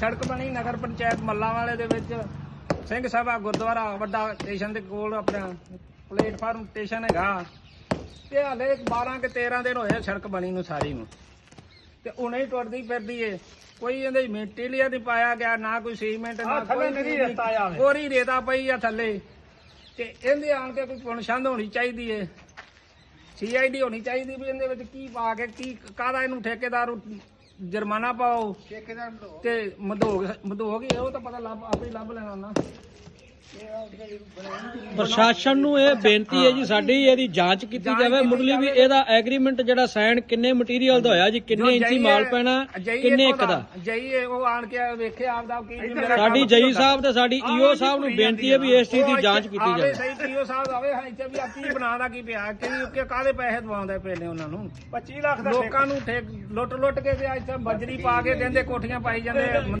ਸੜਕ ਬਣੀ ਨਗਰ ਪੰਚਾਇਤ ਮੱਲਾ ਵਾਲੇ ਦੇ ਵਿੱਚ। ਸਿੰਘ ਸਭਾ ਗੁਰਦੁਆਰਾ ਵੱਡਾ ਸਟੇਸ਼ਨ ਦੇ ਕੋਲ ਆਪਣਾ ਪਲੇਟਫਾਰਮ ਸਟੇਸ਼ਨ ਹੈਗਾ। ਤੇ ਹਲੇ 12 ਕਿ 13 ਦਿਨ ਹੋਏ ਸੜਕ ਬਣੀ ਨੂੰ ਸਾਰੀ ਨੂੰ। ਤੇ ਹੁਣੇ ਹੀ ਟੁੱਟਦੀ ਫਿਰਦੀ ਏ। ਕੋਈ ਇਹਦੇ ਮੈਟੀਰੀਅਲ ਨਹੀਂ ਪਾਇਆ ਗਿਆ ਨਾ ਕੋਈ ਸੀਮੈਂਟ ਨਾ ਕੋਈ ਨਿਰੀ ਰੇਤਾ ਆ ਵੇ। ਕੋਰੀ ਰੇਤਾ ਪਈ ਆ ਥੱਲੇ। ਤੇ ਇਹਦੇ ਆਣ ਕੇ ਕੋਈ ਪੁਣਛੰਦ ਹੋਣੀ ਚਾਹੀਦੀ ਏ। ਸੀਆਈਡੀ ਹੋਣੀ ਚਾਹੀਦੀ ਵੀ ਇਹਦੇ ਵਿੱਚ ਕੀ ਪਾ ਕੇ ਕੀ ਕਾਹਦਾ ਇਹਨੂੰ ਠੇਕੇਦਾਰ ਜੁਰਮਾਨਾ ਪਾਓ ਤੇ ਮਧੋਗ ਮਧੋਗ ਉਹ ਤਾਂ ਪਤਾ ਲੱਭ ਆਪੇ ਹੀ ਲੱਭ ਲੈਣਾ ਉਹਨਾਂ ਪ੍ਰਸ਼ਾਸਨ ਨੂੰ ਇਹ ਬੇਨਤੀ ਹੈ ਜੀ ਸਾਡੀ ਇਹਦੀ ਜਾਂਚ ਕੀਤੀ ਜਾਵੇ। ਮੁੱਢਲੀ ਵੀ। ਇਹਦਾ ਐਗਰੀਮੈਂਟ ਜਿਹੜਾ ਸਾਈਨ ਕਿੰਨੇ ਮਟੀਰੀਅਲ ਦਾ ਹੋਇਆ ਜੀ ਕਿੰਨੇ ਇੰਚੀ ਮਾਲ ਪੈਣਾ ਕਿੰਨੇ ਇੱਕ ਦਾ ਜਾਈਏ ਉਹ ਆਣ ਕੇ ਵੇਖੇ ਆਪਦਾ ਕੀ ਮੇਰਾ ਸਾਡੀ ਜਈ। ਸਾਹਿਬ ਤੇ ਸਾਡੀ ਈਓ ਸਾਹਿਬ ਨੂੰ ਬੇਨਤੀ ਹੈ ਵੀ ਇਸ ਚੀਜ਼ ਦੀ ਜਾਂਚ ਕੀਤੀ ਜਾਵੇ। ਸਹੀ ਪੀਓ ਸਾਹਿਬ ਆਵੇ ਹਾਂ ਇੱਥੇ ਵੀ ਆ ਕੀ ਬਣਾਦਾ ਕੀ ਪਿਆ। ਕਿ ਕਿ ਕਾਹਦੇ ਪੈਸੇ ਦਵਾਉਂਦੇ ਪਏ ਨੇ ਉਹਨਾਂ ਨੂੰ? 25 ਲੱਖ ਦਾ ਲੋਕਾਂ ਨੂੰ ਠੇਕ ਲੁੱਟ ਲੁੱਟ ਕੇ ਤੇ ਇੱਥੇ ਬਜਰੀ ਪਾ ਕੇ ਕਹਿੰਦੇ ਕੋਠੀਆਂ ਪਾਈ ਜਾਂਦੇ